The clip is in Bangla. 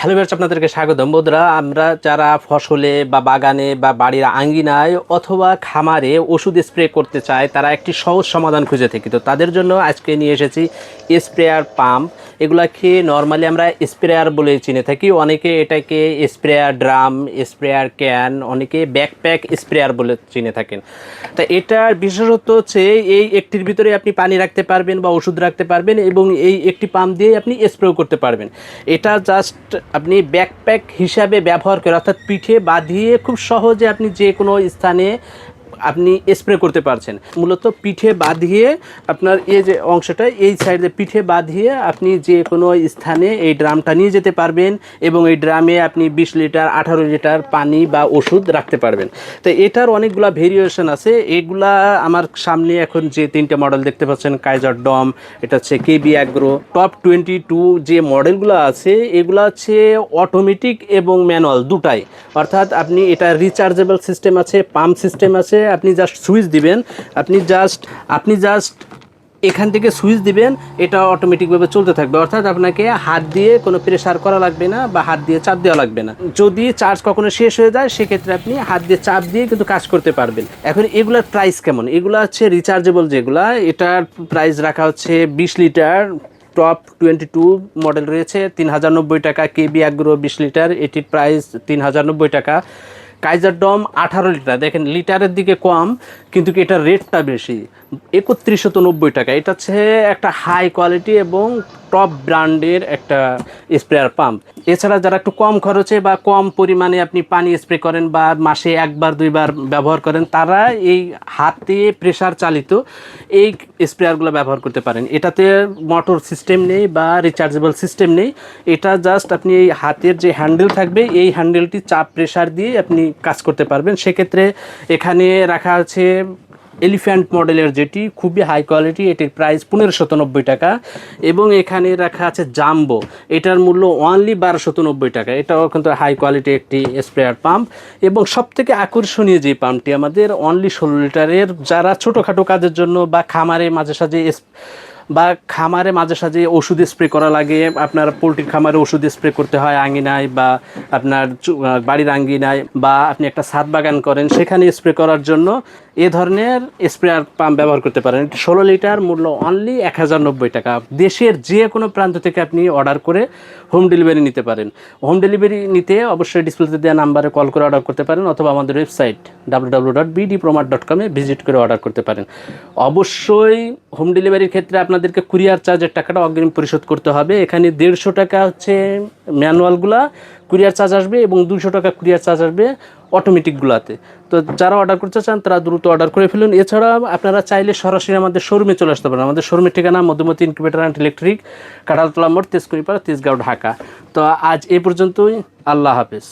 হ্যালো ভিউয়ার্স আপনাদেরকে স্বাগতম। বন্ধুরা, আমরা যারা ফসলে বা বাগানে বা বাড়ির আঙ্গিনায় অথবা খামারে ওষুধ স্প্রে করতে চায় তারা একটি সহজ সমাধান খুঁজে থাকি। তো তাদের জন্য আজকে নিয়ে এসেছি স্প্রেয়ার পাম্প। এগুলাকে নর্মালি আমরা স্প্রেয়ার বলে চিনে থাকি। অনেকে এটাকে স্প্রেয়ার ড্রাম, স্প্রেয়ার ক্যান, অনেকে ব্যাকপ্যাক স্প্রেয়ার বলে চিনে থাকেন। তা এটার বিশেষত্ব হচ্ছে, এই একটির ভিতরে আপনি পানি রাখতে পারবেন বা ওষুধ রাখতে পারবেন এবং এই একটি পাম্প দিয়ে আপনি স্প্রেও করতে পারবেন। এটা জাস্ট আপনি ব্যাকপ্যাক হিসাবে ব্যবহার করে অর্থাৎ পিঠে বাঁধিয়ে খুব সহজে আপনি যে কোনো স্থানে আপনি স্প্রে করতে পারছেন। মূলত পিঠে বাঁধিয়ে আপনার এই যে অংশটা, এই সাইডে পিঠে বাঁধিয়ে আপনি যে কোনো স্থানে এই ড্রামটা নিয়ে যেতে পারবেন এবং এই ড্রামে আপনি বিশ লিটার, আঠারো লিটার পানি বা ওষুধ রাখতে পারবেন। তো এটার অনেকগুলা ভেরিয়েশন আছে। এগুলা আমার সামনে এখন যে তিনটে মডেল দেখতে পাচ্ছেন কাইজার ডম এটা হচ্ছে KB Agro top twenty two যে মডেলগুলো আছে, এগুলো হচ্ছে অটোমেটিক এবং ম্যানুয়াল দুটাই। অর্থাৎ আপনি এটা রিচার্জেবল সিস্টেম আছে পাম্প সিস্টেম আছে আপনি জাস্ট সুইচ দিবেন, আপনি জাস্ট আপনি জাস্ট এখান থেকে সুইচ দিবেন, এটা অটোমেটিকভাবে চলতে থাকবে। অর্থাৎ আপনাকে হাত দিয়ে কোনো প্রেশার করা লাগবে না বা হাত দিয়ে চাপ দেওয়া লাগবে না। যদি চার্জ কখনো শেষ হয়ে যায়, সেক্ষেত্রে আপনি হাত দিয়ে চাপ দিয়ে কিন্তু কাজ করতে পারবেন। এখন এগুলার প্রাইস কেমন? এগুলো হচ্ছে রিচার্জেবল যেগুলা, এটার প্রাইস রাখা হচ্ছে বিশ litre top twenty two model রয়েছে, তিন হাজার নব্বই টাকা কেবি অ্যাগ্রো বিশ লিটার, এটির প্রাইস তিন হাজার নব্বই টাকা। কাইজার ডম আঠারো লিটার দেখেন লিটারের দিকে কম, কিন্তু এটার রেটটা বেশি? একত্রিশত নব্বই টাকা। এটা হচ্ছে একটা হাই কোয়ালিটি এবং টপ ব্র্যান্ডের একটা স্প্রেয়ার পাম্প এছাড়া যারা একটু কম খরচে বা কম পরিমাণে আপনি পানি স্প্রে করেন বা মাসে একবার, দুইবার ব্যবহার করেন, তারা এই হাতে প্রেশার চালিত এই স্প্রেয়ারগুলো ব্যবহার করতে পারেন। এটাতে মোটর সিস্টেম নেই বা রিচার্জেবল সিস্টেম নেই। এটা জাস্ট আপনি এই হাতের যে হ্যান্ডেল থাকবে, এই হ্যান্ডেলটি চাপ প্রেশার দিয়ে আপনি কাজ করতে পারবেন। সেক্ষেত্রে এখানে রাখা আছে এলিফ্যান্ট মডেলের যেটি, খুবই হাই কোয়ালিটি এটির প্রাইস পনেরোশত নব্বই টাকা এবং এখানে রাখা আছে জাম্বো এটার মূল্য অনলি বারোশত নব্বই টাকা। এটাও কিন্তু হাই কোয়ালিটি একটি স্প্রেয়ার পাম্প এবং সবথেকে আকর্ষণীয় যে পাম্পটি আমাদের অনলি ষোলো লিটারের, যারা ছোটোখাটো কাজের জন্য বা খামারে মাঝে সাঝে বা খামারে মাঝে সাঝে ওষুধ স্প্রে করা লাগে, আপনার পোলট্রির খামারে ওষুধ স্প্রে করতে হয় আঙিনায় বা আপনার বাড়ির আঙ্গিনায় বা আপনি একটা ছাদ বাগান করেন, সেখানে স্প্রে করার জন্য এ ধরনের স্প্রেয়ার পাম্প ব্যবহার করতে পারেন। ষোলো লিটার, মূল্য অনলি এক হাজার নব্বই টাকা। দেশের যে কোনো প্রান্ত থেকে আপনি অর্ডার করে হোম ডেলিভারি নিতে পারেন। হোম ডেলিভারি নিতে অবশ্যই ডিসপ্লেতে দেওয়া নাম্বারে কল করে অর্ডার করতে পারেন অথবা আমাদের website W W dot dot কমে ভিজিট করে অর্ডার করতে পারেন। অবশ্যই হোম ডেলিভারির ক্ষেত্রে আপনাদেরকে কুরিয়ার চার্জের টাকাটা অগ্রিম পরিশোধ করতে হবে। এখানে দেড়শো টাকা হচ্ছে ম্যানুয়ালগুলা কুরিয়ার চার্জ আসবে এবং দুশো টাকা কুরিয়ার চার্জ আসবে অটোমেটিকগুলোতে তো যারা অর্ডার করতে চান, তারা দ্রুত অর্ডার করে ফেলুন। এছাড়া আপনারা চাইলে সরাসরি আমাদের শোরুমে চলে আসতে পারেন। আমাদের শোরুমের ঠিকানা Madhumati incubator and electric Kanthaltala মোড়, তেজকুড়িপাড়া, তেজগাঁও, ঢাকা। তো আজ এ পর্যন্তই। আল্লাহ হাফেজ।